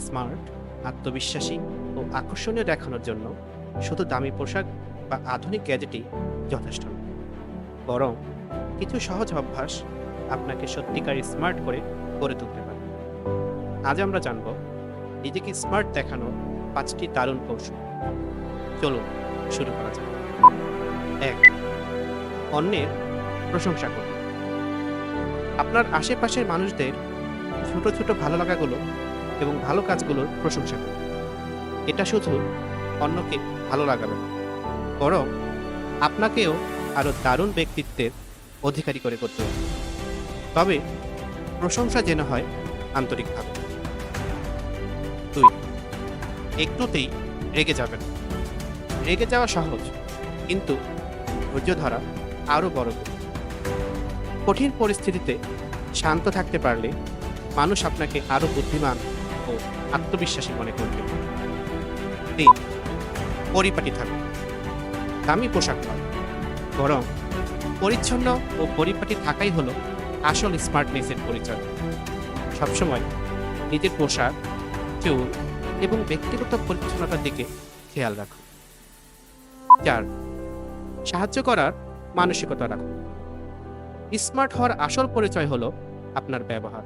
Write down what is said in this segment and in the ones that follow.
Smart, আত্মবিশ্বাসী ও আকর্ষণীয় দেখানোর জন্য শুধু দামি পোশাক বা আধুনিক গ্যাজেটই যথেষ্ট। নয় বরং কিছু সহজ অভ্যাস আপনাকে সত্যিকার স্মার্ট করে গড়ে তুলতে পারে। আজ আমরা জানব নিজেকে স্মার্ট দেখানোর পাঁচটি দারুণ কৌশল। চলুন শুরু করা যাক। এক, অন্যের প্রশংসা করুন। আপনার আশেপাশের মানুষদের ছোট ছোট ভালো লাগাগুলো এবং ভালো কাজগুলোর প্রশংসা করুন এটা শুধু অন্যকে ভালো লাগাবে না, বরং আপনাকেও আরও দারুণ ব্যক্তিত্বের অধিকারী করে করতে হবে। তবে প্রশংসা যেন হয় আন্তরিকভাবে। দুই, একটুতেই রেগে যাবেন। রেগে যাওয়া সহজ, কিন্তু ধৈর্য ধরা আরও বড়। কঠিন পরিস্থিতিতে শান্ত থাকতে পারলে মানুষ আপনাকে আরও বুদ্ধিমান আত্মবিশ্বাসী মনে করবে। তিন পরিপাটি থাকুন। দামি পোশাক নয় বরং পরিচ্ছন্ন ও পরিপাটি থাকাই হলো আসল স্মার্টনেসের পরিচয়। সবসময় নিজের পোশাক, চুল এবং ব্যক্তিগত পরিচ্ছন্নতার দিকে খেয়াল রাখুন। চার, সাহায্য করার মানসিকতা রাখুন। স্মার্ট হওয়ার আসল পরিচয় হলো আপনার ব্যবহার।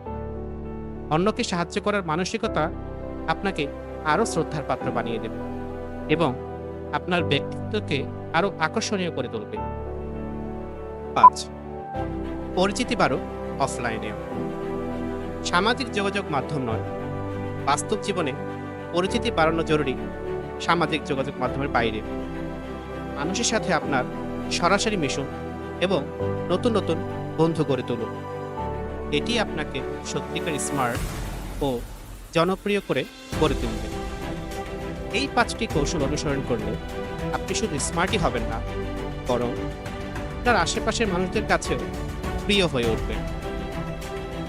অন্যকে সাহায্য করার মানসিকতা আপনাকে আরও শ্রদ্ধার পাত্র বানিয়ে দেবে এবং আপনার ব্যক্তিত্বকে আরও আকর্ষণীয় করে তুলবে। পাঁচ। পরিচিতি বাড়ো অফলাইনেও। সামাজিক যোগাযোগ মাধ্যম নয়। বাস্তব জীবনে পরিচিতি বাড়ানো জরুরি সামাজিক যোগাযোগ মাধ্যমের বাইরে। মানুষের সাথে আপনার সরাসরি মিশুন এবং নতুন নতুন বন্ধু গড়ে তুলুন। এটি আপনাকে সত্যিকার স্মার্ট ও জনপ্রিয় করে গড়ে তুলবে। এই পাঁচটি কৌশল অনুসরণ করলে আপনি শুধু স্মার্টই হবেন না, বরং আপনার আশেপাশের মানুষদের কাছেও প্রিয় হয়ে উঠবেন।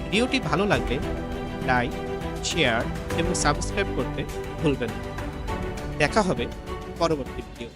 ভিডিওটি ভালো লাগলে লাইক, শেয়ার এবং সাবস্ক্রাইব করতে ভুলবেন না। দেখা হবে পরবর্তী ভিডিও